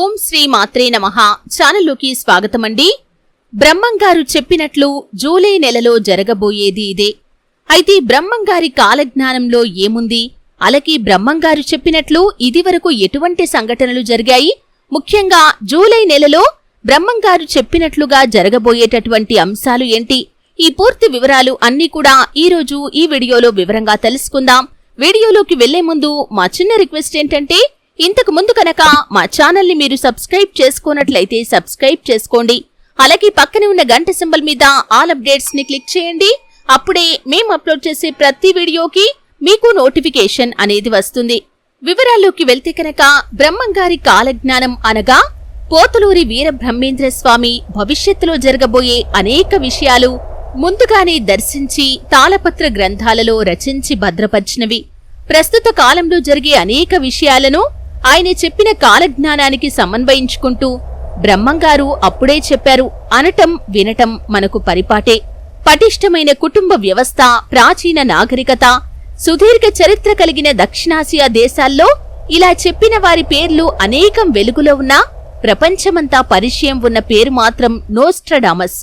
ఓం శ్రీ మాత్రే నమ. ఛానల్లోకి స్వాగతమండి. బ్రహ్మంగారు చెప్పినట్లు జూలై నెలలో జరగబోయేది ఇదే. అయితే బ్రహ్మంగారి కాలజ్ఞానంలో ఏముంది? అలాగే బ్రహ్మంగారు చెప్పినట్లు ఇదివరకు ఎటువంటి సంఘటనలు జరిగాయి? ముఖ్యంగా జూలై నెలలో బ్రహ్మంగారు చెప్పినట్లుగా జరగబోయేటటువంటి అంశాలు ఏంటి? ఈ పూర్తి వివరాలు అన్నీ కూడా ఈ రోజు ఈ వీడియోలో వివరంగా తెలుసుకుందాం. వీడియోలోకి వెళ్ళే ముందు మా చిన్న రిక్వెస్ట్ ఏంటంటే ఇంతకు ముందు కనుక మా ఛానల్ని మీరు సబ్స్క్రైబ్ చేసుకున్నట్లయితే సబ్స్క్రైబ్ చేసుకోండి. అలాగే పక్కనే ఉన్న గంట సింబల్ మీద ఆల్ అప్డేట్స్ని క్లిక్ చేయండి. అప్పుడే మేము అప్లోడ్ చేసే ప్రతి వీడియోకి మీకు నోటిఫికేషన్ అనేది వస్తుంది. వివరాల్లోకి వెళ్తే కనుక బ్రహ్మంగారి కాలజ్ఞానం అనగా పోతులూరి వీర బ్రహ్మేంద్ర స్వామి భవిష్యత్తులో జరగబోయే అనేక విషయాలు ముందుగానే దర్శించి తాళపత్ర గ్రంథాలలో రచించి భద్రపరిచినవి. ప్రస్తుత కాలంలో జరిగే అనేక విషయాలను ఆయన చెప్పిన కాలజ్ఞానానికి సమన్వయించుకుంటూ బ్రహ్మంగారు అప్పుడే చెప్పారు అనటం వినటం మనకు పరిపాటే. పటిష్టమైన కుటుంబ వ్యవస్థ ప్రాచీన నాగరికత సుదీర్ఘ చరిత్ర కలిగిన దక్షిణాసియా దేశాల్లో ఇలా చెప్పిన వారి పేర్లు అనేకం వెలుగులో ఉన్నా ప్రపంచమంతా పరిచయం ఉన్న పేరు మాత్రం నోస్ట్రడామస్.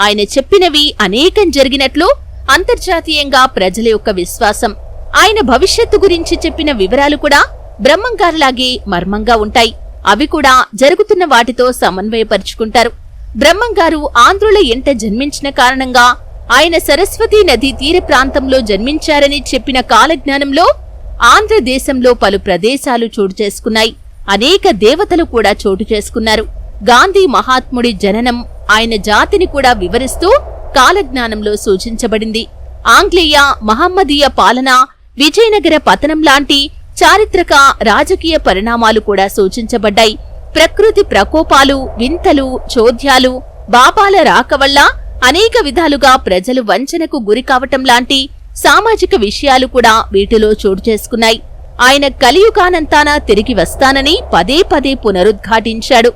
ఆయన చెప్పినవి అనేకం జరిగినట్లు అంతర్జాతీయంగా ప్రజల యొక్క విశ్వాసం. ఆయన భవిష్యత్తు గురించి చెప్పిన వివరాలు కూడా బ్రహ్మంగారులాగే మర్మంగా ఉంటాయి. అవి కూడా జరుగుతున్న వాటితో సమన్వయపరుచుకుంటారు. బ్రహ్మంగారు ఆంధ్రుల ఎంట జన్మించిన కారణంగా ఆయన సరస్వతీ నది తీర ప్రాంతంలో జన్మించారని చెప్పిన కాలజ్ఞానంలో ఆంధ్రదేశంలో పలు ప్రదేశాలు చోటు చేసుకున్నాయి. అనేక దేవతలు కూడా చోటు చేసుకున్నారు. గాంధీ మహాత్ముడి జననం ఆయన జాతిని కూడా వివరిస్తూ కాలజ్ఞానంలో సూచించబడింది. ఆంగ్లేయ మహమ్మదీయ పాలన విజయనగర పతనం లాంటి చారిత్రక రాజకీయ పరిణామాలు కూడా సూచించబడ్డాయి. ప్రకృతి ప్రకోపాలు వింతలు చోద్యాలు బాపాల రాక వల్ల అనేక విధాలుగా ప్రజలు వంచనకు గురికావటం లాంటి సామాజిక విషయాలు కూడా వీటిలో చోటు చేసుకున్నాయి. ఆయన కలియుగానంతానా తిరిగి వస్తానని పదే పదే పునరుద్ఘాటించాడు.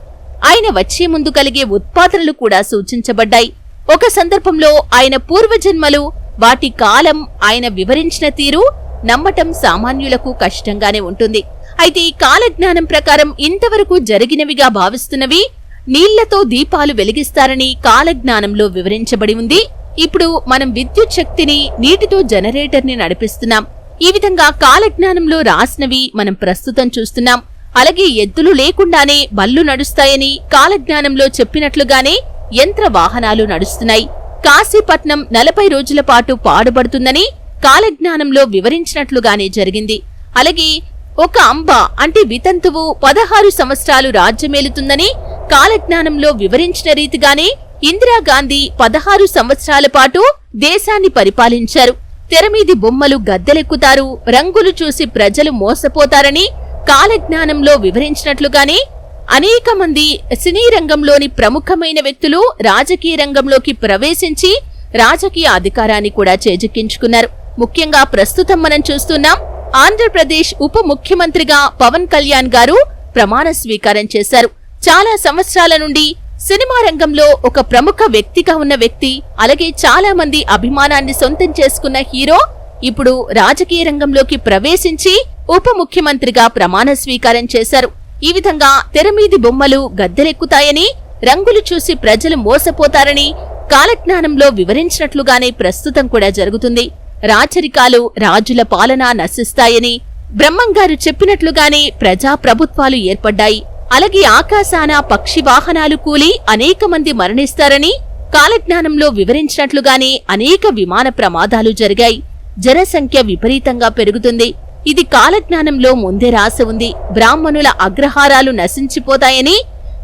ఆయన వచ్చే ముందు కలిగే ఉత్పాదనలు కూడా సూచించబడ్డాయి. ఒక సందర్భంలో ఆయన పూర్వజన్మలు వాటి కాలం ఆయన వివరించిన తీరు నమ్మటం సామాన్యులకు కష్టంగానే ఉంటుంది. అయితే ఈ కాలజ్ఞానం ప్రకారం ఇంతవరకు జరిగినవిగా భావిస్తున్నవి నీళ్ళతో దీపాలు వెలిగిస్తారని కాలజ్ఞానంలో వివరించబడి ఉంది. ఇప్పుడు మనం విద్యుత్ శక్తిని నీటితో జనరేటర్ని నడిపిస్తున్నాం. ఈ విధంగా కాలజ్ఞానంలో రాసినవి మనం ప్రస్తుతం చూస్తున్నాం. అలాగే ఎద్దులు లేకుండానే బళ్ళు నడుస్తాయని కాలజ్ఞానంలో చెప్పినట్లుగానే యంత్ర వాహనాలు నడుస్తున్నాయి. కాశీపట్నం నలభై రోజుల పాటు పాడుబడుతుందని కాలజ్ఞానంలో వివరించినట్లుగానే జరిగింది. అలాగే ఒక అంబ అంటే వితంతువు పదహారు సంవత్సరాలు రాజ్యమేలుతుందని కాలజ్ఞానంలో వివరించిన రీతిగానే ఇందిరాగాంధీ పదహారు సంవత్సరాల పాటు దేశాన్ని పరిపాలించారు. తెరమీది బొమ్మలు గద్దెలెక్కుతారు రంగులు చూసి ప్రజలు మోసపోతారని కాలజ్ఞానంలో వివరించినట్లుగానే అనేక మంది సినీ రంగంలోని ప్రముఖమైన వ్యక్తులు రాజకీయ రంగంలోకి ప్రవేశించి రాజకీయ అధికారాన్ని కూడా చేజిక్కించుకున్నారు. ముఖ్యంగా ప్రస్తుతం మనం చూస్తున్నాం ఆంధ్రప్రదేశ్ ఉప ముఖ్యమంత్రిగా పవన్ కళ్యాణ్ గారు ప్రమాణ స్వీకారం చేశారు. చాలా సంవత్సరాల నుండి సినిమా రంగంలో ఒక ప్రముఖ వ్యక్తిగా ఉన్న వ్యక్తి అలాగే చాలా మంది అభిమానాన్ని సొంతం చేసుకున్న హీరో ఇప్పుడు రాజకీయ రంగంలోకి ప్రవేశించి ఉప ముఖ్యమంత్రిగా ప్రమాణ స్వీకారం చేశారు. ఈ విధంగా తెరమీది బొమ్మలు గద్దెలెక్కుతాయని రంగులు చూసి ప్రజలు మోసపోతారని కాలజ్ఞానంలో వివరించినట్లుగానే ప్రస్తుతం కూడా జరుగుతుంది. రాచరికాలు రాజుల పాలన నశిస్తాయని బ్రహ్మంగారు చెప్పినట్లుగానే ప్రజాప్రభుత్వాలు ఏర్పడ్డాయి. అలాగే ఆకాశాన పక్షి వాహనాలు కూలి అనేక మంది మరణిస్తారని కాలజ్ఞానంలో వివరించినట్లుగానే అనేక విమాన ప్రమాదాలు జరిగాయి. జనసంఖ్య విపరీతంగా పెరుగుతుంది. ఇది కాలజ్ఞానంలో ముందే రాసి ఉంది. బ్రాహ్మణుల అగ్రహారాలు నశించిపోతాయని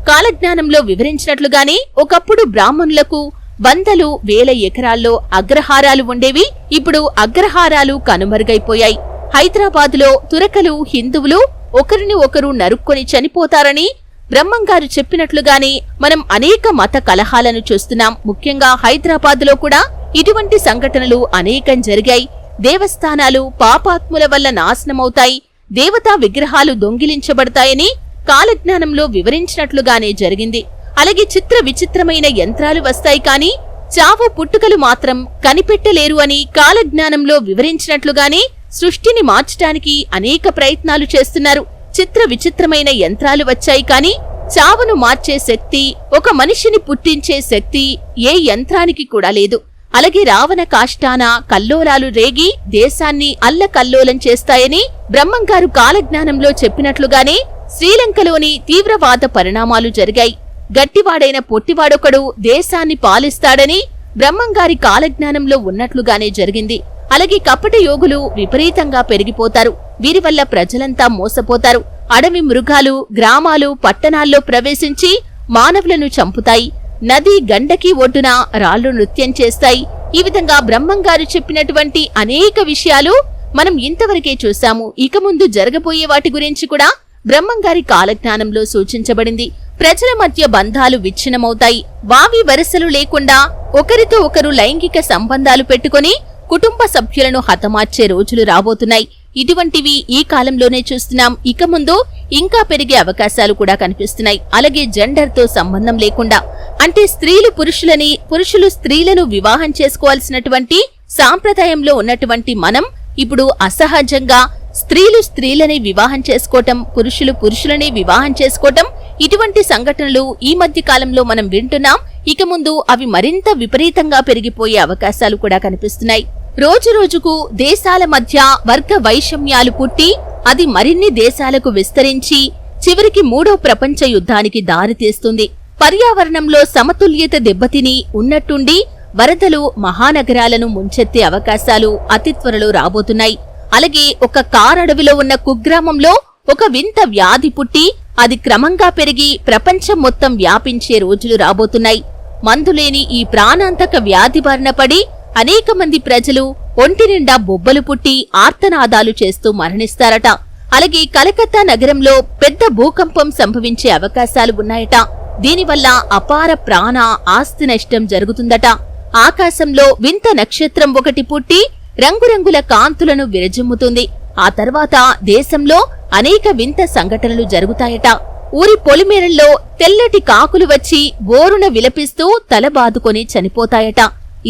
కాలజ్ఞానంలో వివరించినట్లుగానే ఒకప్పుడు బ్రాహ్మణులకు వందలు వేల ఎకరాల్లో అగ్రహారాలు ఉండేవి. ఇప్పుడు అగ్రహారాలు కనుమరుగైపోయాయి. హైదరాబాదులో తురకలు హిందువులు ఒకరిని ఒకరు నరుక్కొని చనిపోతారని బ్రహ్మంగారు చెప్పినట్లుగానే మనం అనేక మత కలహాలను చూస్తున్నాం. ముఖ్యంగా హైదరాబాదులో కూడా ఇటువంటి సంఘటనలు అనేకం జరిగాయి. దేవస్థానాలు పాపాత్ముల వల్ల నాశనమవుతాయి. దేవతా విగ్రహాలు దొంగిలించబడతాయని కాలజ్ఞానంలో వివరించినట్లుగానే జరిగింది. అలాగే చిత్ర విచిత్రమైన యంత్రాలు వస్తాయి కాని చావు పుట్టుకలు మాత్రం కనిపెట్టలేరు అని కాలజ్ఞానంలో వివరించినట్లుగానే సృష్టిని మార్చటానికి అనేక ప్రయత్నాలు చేస్తున్నారు. చిత్ర విచిత్రమైన యంత్రాలు వచ్చాయి కాని చావును మార్చే శక్తి ఒక మనిషిని పుట్టించే శక్తి ఏ యంత్రానికి కూడా లేదు. అలాగే రావణ కాష్టాన కల్లోలాలు రేగి దేశాన్ని అల్లకల్లోలం చేస్తాయని బ్రహ్మంగారు కాలజ్ఞానంలో చెప్పినట్లుగానే శ్రీలంకలోని తీవ్రవాద పరిణామాలు జరిగాయి. గట్టివాడైన పొట్టివాడొకడు దేశాన్ని పాలిస్తాడని బ్రహ్మంగారి కాలజ్ఞానంలో ఉన్నట్లుగానే జరిగింది. అలాగే కపట యోగులు విపరీతంగా పెరిగిపోతారు. వీరి వల్ల ప్రజలంతా మోసపోతారు. అడవి మృగాలు గ్రామాలు పట్టణాల్లో ప్రవేశించి మానవులను చంపుతాయి. నది గండకి ఒడ్డున రాళ్ళు నృత్యం చేస్తాయి. ఈ విధంగా బ్రహ్మంగారు చెప్పినటువంటి అనేక విషయాలు మనం ఇంతవరకే చూశాము. ఇక ముందు జరగబోయే వాటి గురించి కూడా బ్రహ్మంగారి కాలజ్ఞానంలో సూచించబడింది. ప్రజల మధ్య బంధాలు విచ్ఛిన్నమవుతాయి. వావి వరసలు లేకుండా ఒకరితో ఒకరు లైంగిక సంబంధాలు పెట్టుకొని కుటుంబ సభ్యులను హతమార్చే రోజులు రాబోతున్నాయి. ఇటువంటివి ఈ కాలంలోనే చూస్తున్నాం. ఇక ముందు ఇంకా పెరిగే అవకాశాలు కూడా కనిపిస్తున్నాయి. అలాగే జెండర్తో సంబంధం లేకుండా. అంటే స్త్రీలు పురుషులని పురుషులు స్త్రీలను వివాహం చేసుకోవాల్సినటువంటి సాంప్రదాయంలో ఉన్నటువంటి మనం ఇప్పుడు అసహజంగా స్త్రీలు స్త్రీలని వివాహం చేసుకోవటం పురుషులు పురుషులని వివాహం చేసుకోవటం ఇటువంటి సంఘటనలు ఈ మధ్య కాలంలో మనం వింటున్నాం. ఇక ముందు అవి మరింత విపరీతంగా పెరిగిపోయే అవకాశాలు కూడా కనిపిస్తున్నాయి. రోజు రోజుకు దేశాల మధ్య వర్గ వైషమ్యాలు పుట్టి అది మరిన్ని దేశాలకు విస్తరించి చివరికి మూడో ప్రపంచ యుద్ధానికి దారితీస్తుంది. పర్యావరణంలో సమతుల్యత దెబ్బతిని ఉన్నట్టుండి వరదలు మహానగరాలను ముంచెత్తే అవకాశాలు అతి త్వరలో రాబోతున్నాయి. అలాగే ఒక కారడవిలో ఉన్న కుగ్రామంలో ఒక వింత వ్యాధి పుట్టి అది క్రమంగా పెరిగి ప్రపంచం మొత్తం వ్యాపించే రోజులు రాబోతున్నాయి. మందులేని ఈ ప్రాణాంతక వ్యాధి బారిన పడి అనేక మంది ప్రజలు ఒంటి నిండా బొబ్బలు పుట్టి ఆర్తనాదాలు చేస్తూ మరణిస్తారట. అలాగే కలకత్తా నగరంలో పెద్ద భూకంపం సంభవించే అవకాశాలు ఉన్నాయట. దీనివల్ల అపార ప్రాణ ఆస్తి నష్టం జరుగుతుందట. ఆకాశంలో వింత నక్షత్రం ఒకటి పుట్టి రంగురంగుల కాంతులను విరజిమ్ముతుంది. ఆ తర్వాత దేశంలో అనేక వింత సంఘటనలు జరుగుతాయట. ఊరి పొలిమేరల్లో తెల్లటి కాకులు వచ్చి బోరున విలపిస్తూ తల బాదుకొని చనిపోతాయట.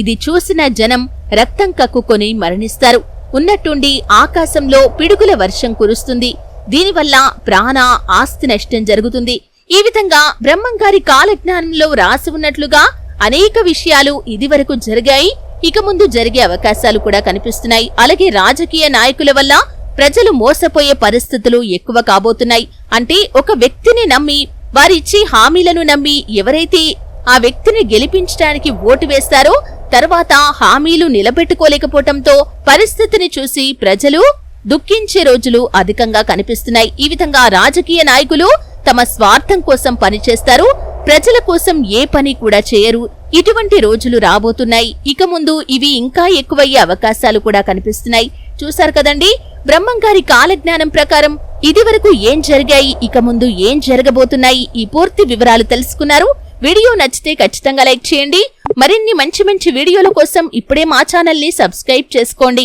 ఇది చూసిన జనం రక్తం కక్కుకొని మరణిస్తారు. ఉన్నట్టుండి ఆకాశంలో పిడుగుల వర్షం కురుస్తుంది. దీనివల్ల ప్రాణ ఆస్తి నష్టం జరుగుతుంది. ఈ విధంగా బ్రహ్మంగారి కాలజ్ఞానంలో రాసి ఉన్నట్లుగా అనేక విషయాలు ఇదివరకు జరిగాయి. ఇక ముందు జరిగే అవకాశాలు కూడా కనిపిస్తున్నాయి. అలాగే రాజకీయ నాయకుల వల్ల ప్రజలు మోసపోయే పరిస్థితులు ఎక్కువ కాబోతున్నాయి. అంటే ఒక వ్యక్తిని నమ్మి వారిచ్చి హామీలను నమ్మి ఎవరైతే ఆ వ్యక్తిని గెలిపించడానికి ఓటు వేస్తారో తర్వాత హామీలు నిలబెట్టుకోలేకపోవటంతో పరిస్థితిని చూసి ప్రజలు దుఃఖించే రోజులు అధికంగా కనిపిస్తున్నాయి. ఈ విధంగా రాజకీయ నాయకులు తమ స్వార్థం కోసం పనిచేస్తారు. ప్రజల కోసం ఏ పని కూడా చేయరు. ఇటువంటి రోజులు రాబోతున్నాయి. ఇక ముందు ఇవి ఇంకా ఎక్కువయ్యే అవకాశాలు కూడా కనిపిస్తున్నాయి. చూశారు కదండి? బ్రహ్మంగారి కాలజ్ఞానం ప్రకారం ఇదివరకు ఏం జరిగాయి ఇక ముందు ఏం జరగబోతున్నాయి? ఈ పూర్తి వివరాలు తెలుసుకున్నారు. వీడియో నచ్చితే ఖచ్చితంగా లైక్ చేయండి. మరిన్ని మంచి మంచి వీడియోల కోసం ఇప్పుడే మా ఛానల్ని సబ్స్క్రైబ్ చేసుకోండి.